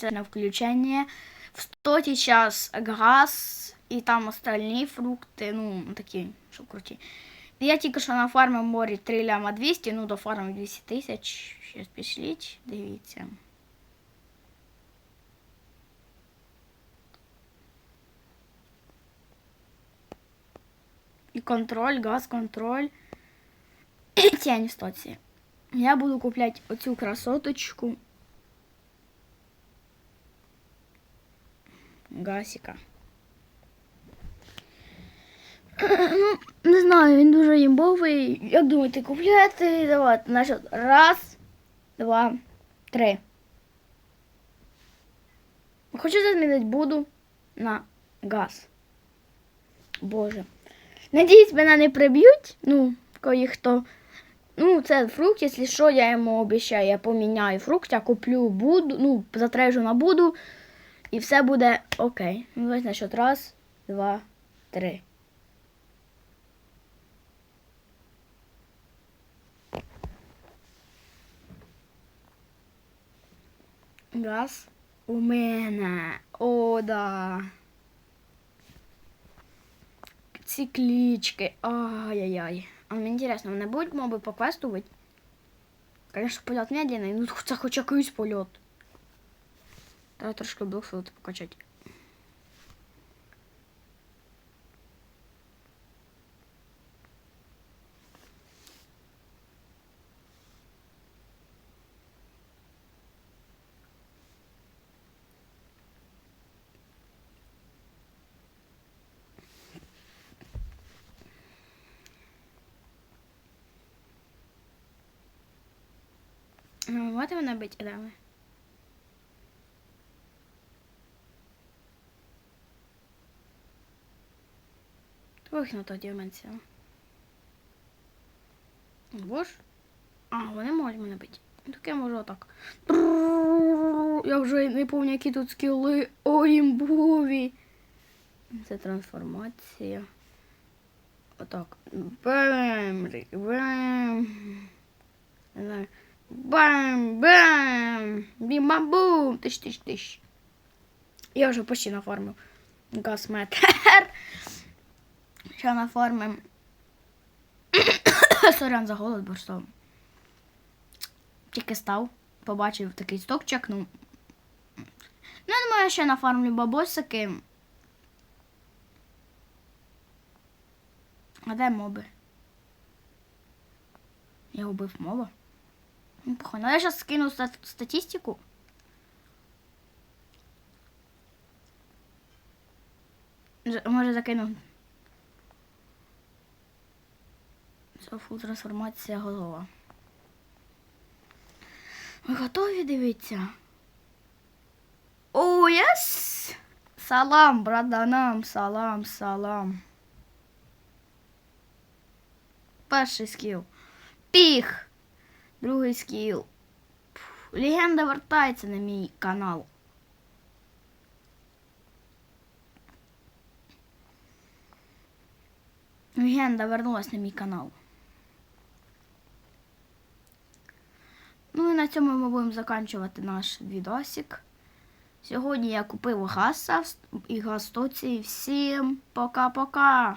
це на включення. В 100 час газ і там остальні фрукти, ну, такі, що круті. Я тільки що нафармив морі 3 ляма 200, ну дофармив 200 тисяч. Щас пішліть, дивіться. І контроль, газ, контроль. І тінь в стоці. Я буду купляти оцю красоточку. Гасіка. Ну, не знаю, він дуже імбовий. Як думаєте, купляти? Давайте, значить, раз, два, три. Хочу змінити буду на газ. Боже. Надіюсь, мене не приб'ють. Ну, кої хто. Ну, це фрукт, якщо що, я йому обіцяю, я поміняю фрукт, я куплю буду, ну, затрежу на буду, і все буде окей. Ну, давайте на счет раз, два, три. Газ у мене. О, да. Ці клічки. Ай-яй-яй. А мені інтересно, вони будуть моби по квесту бути? Конечно, польот медленний, ну це хоч якийсь польот. Треба трошки блоксфілд покачати. Давайте ну, вона бить, да. Тоді дименція. Бож. А, вони можуть мене бити. Ну, Так я можу отак. Я вже не пам'ятаю, які тут скіли. Ой, імбові. Це трансформація. Отак. Бам! Бам! Не знаю. Бам! Бам! Бім-бам-бум! Тиш, тиш, тиш. Я вже почти нафармив газметр. Ще нафармим. Сорян за голод, бо що. Тільки став, побачив такий сток, чекнув. Ну, я думаю, ще нафармлю бабосики. А де моби? Я убив моба. Ну, похуй. Ну, я сейчас скину стат- статистику. Може закину. Фул трансформація голова. Ви готові дивіться? О, єс! Салам, браданам, салам, салам. Перший скіл. Піх! Другий скіл. Легенда вертається на мій канал. Легенда вернулась на мій канал. Ну і на цьому ми будемо закінчувати наш відосик. Сьогодні я купив гаса і газ Всім пока-пока!